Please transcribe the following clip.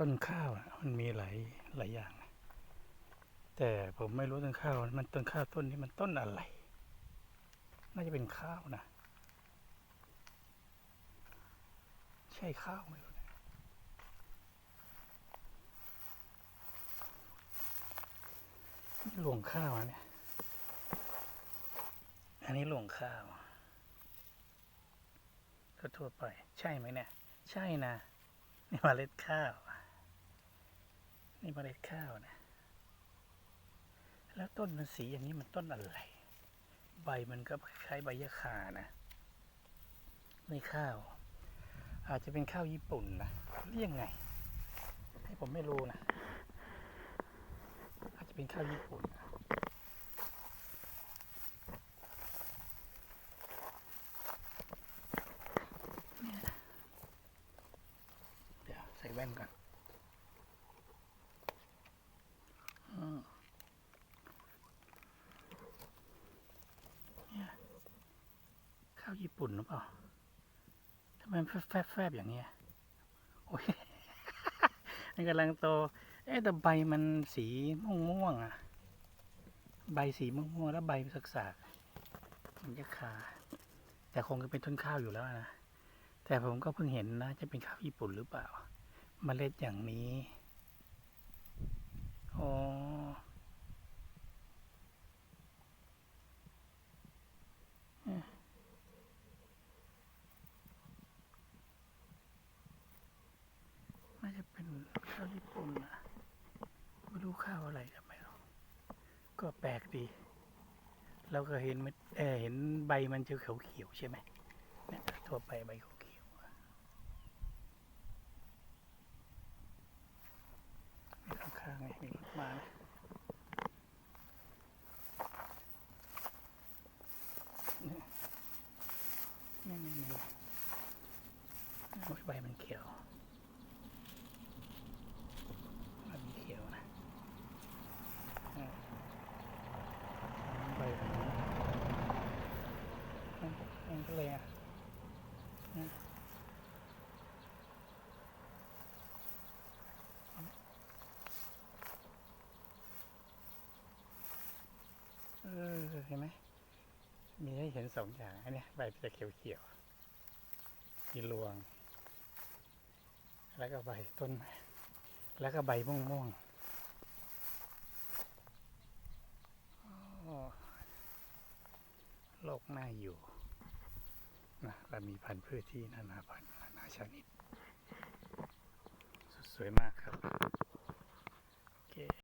ต้นข้าวมันมีหลายหลายอย่าง แต่ผมไม่รู้ต้นข้าว มันต้นข้าวต้นนี้มันต้นอะไร น่าจะเป็นข้าวนะ ใช่ข้าวไหมหลวงข้าวเนี่ย อันนี้หลวงข้าวทั่วไป ใช่ไหมเนี่ย ใช่นะ นี่เมล็ดข้าว นี่เมล็ดข้าวนะ แล้วต้นมันสีอย่างนี้มันต้นอะไร ใบมันก็คล้ายใบยะคานะนี่ข้าว อาจจะเป็นข้าวญี่ปุ่นนะเรียกไง ให้ผมไม่รู้นะ อาจจะเป็นข้าวญี่ปุ่นนะเนี่ยเดี๋ยวใส่แว่นก่อนอืมเนี่ยข้าว ญี่ปุ่นหรือเปล่าทำไมแฟบๆแฟบอย่างเงี้ยโอ้ยมันกำลังโต เอ๊ะแต่ใบมันสีม่วงๆอะ ใบสีม่วงๆแล้วใบสักๆมันจะคาแต่คงจะเป็นต้นข้าวอยู่แล้วนะ แต่ผมก็เพิ่งเห็นนะ จะเป็นข้าวญี่ปุ่นหรือเปล่า เมล็ดอย่างนี้ อ๋อมน่าจะเป็น ข้าวญี่ปุ่นนะไม่รู้ข้าวอะไรก็ไม่รู้ก็แปลกดี เราก็เห็นมันเออเห็นใบมันจะเขียวๆใช่ไหมเนี่ยทั่วไปใบเขียวๆอะมีข้างๆไงมีรถมาไหมนี่นี่นี่ใบมันเขียวใบมันเขียวนะอ่าใบแบบนี้อะมันก็เลยอะอะเออ เห็นไหมมีให้เห็นสองอย่างอันนี้ใบจะเขียวๆมีรวง แล้วก็ใบต้น แล้วก็ใบม่วงๆโลกหน่าอยู่นะเรามีพันธุ์พืชที่นานาพันธุ์นานาชนิด สวยมากครับ